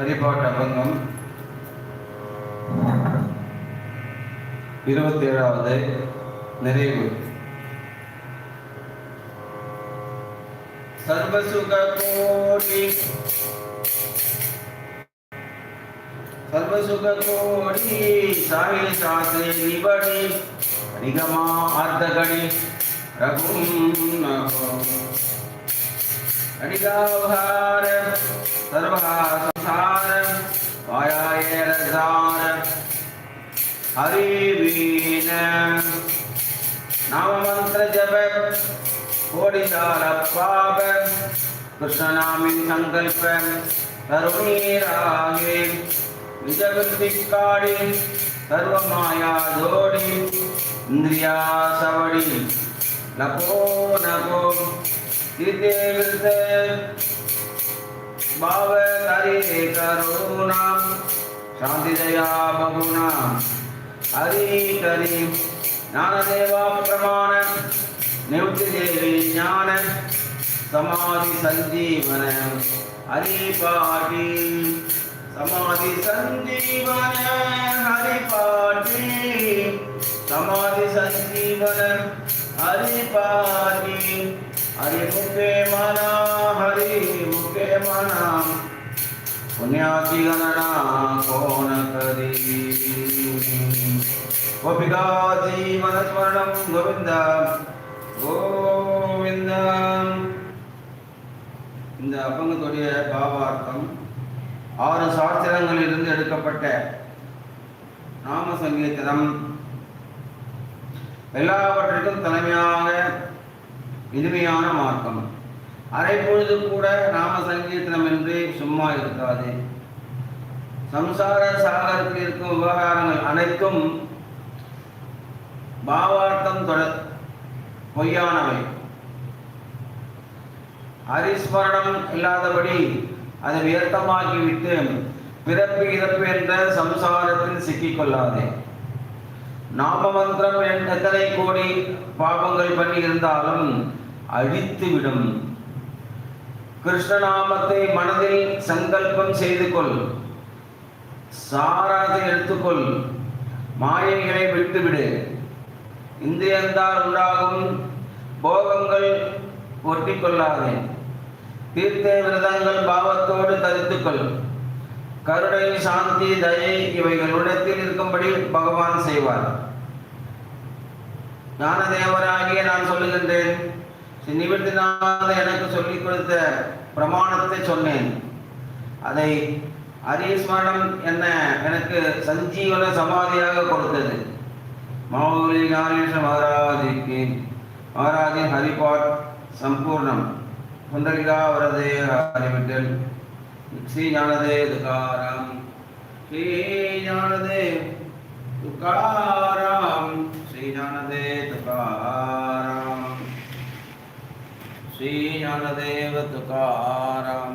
ஹரிபாட் அபங்கம் இருபத்தி ஏழாவது நிறைவு. சர்வசுக கோடி. சர்வசுக கோடி சாஹில் சாசே நிபடி நிகமா அர்த்தகடி ரகும் அடிகாவார சர்வசார அறிவீன நாமமந்திர ஜப கோடிதார பாப கிருஷ்ணநாமின் சங்கல்ப தருணீராகே நிஜவிற்பிக்காடி சர்வமாயா ஜோடி இந்திரியா சவடி நபோ நபோ திரிதேவிர்த்த பாவ கரிதே கருணாம் शान्तिदया बहुनां हरि हरि। निवृत्ति देवी ज्ञान। समाधि सञ्जीवन हरिपाटी समाधि सञ्जीवन हरिपाटी समाधि सञ्जीवन हरिपाटी हरि मुखे मना। हरि मुखे मना। ಪುಣ್ಯಾತಿಗಣನಾ ಕೋನಕರಿ ಗೋಪಿಕಾ ಜೀವನ ಸ್ಮರಣಂ ಗೋವಿಂದ. கோவிந்த இந்த அபங்கத்துடைய பாவார்த்தம் ஆறு சாஸ்திரங்களிலிருந்து எடுக்கப்பட்ட நாம சங்கீதனம் எல்லாவற்றிற்கும் தலைமையாக இனிமையான மார்க்கம். அரை பொழுது கூட நாம சங்கீர்த்தனம் என்று சும்மா இருக்காது. சம்சார சாகரத்தில் இருக்கும் விவகாரங்கள் அனைத்தும் பாவார்த்தம் தொட பொய்யானவை. அரிஸ்மரணம் இல்லாதபடி அதை வியர்த்தமாக்கிவிட்டு பிறப்பு இறப்பு என்ற சம்சாரத்தில் சிக்கிக்கொள்ளாதே. நாம மந்திரம் எத்தனை கோடி பாபங்கள் பண்ணி இருந்தாலும் அழித்து விடும் கிருஷ்ணநாமத்தை மனதில் சங்கல்பம் செய்து கொள். சாராதை எடுத்துக்கொள். மாயைகளை விட்டுவிடு. இந்தியந்தால் உண்டாகும் போகங்கள் ஒட்டி கொள்ளாதே தீர்த்த விரதங்கள் பாவத்தோடு தரித்துக்கொள் கருணை சாந்தி தயை இவைகள் உடத்தில் இருக்கும்படி பகவான் செய்வார். ஞானதேவராகிய நான் சொல்லுகின்றேன். நிமித்தினால எனக்கு சொல்லிக் கொடுத்த பிரமாணத்தை சொன்னேன். அதை அரியஸ்மரணம் என்ன எனக்கு சஞ்சீவன சமாதியாக கொடுத்தது. மௌலி ஞானேஷ மகாராஜிக்கு மகாராஜின் ஹரிபாட் சம்பூர்ணம். குண்டலிகா வரதே அறிவிட்டல் ஸ்ரீ ஞானதே துகாரம் ஸ்ரீ ஞானதே துகாரம் ज्ञानदेव तुकाराम।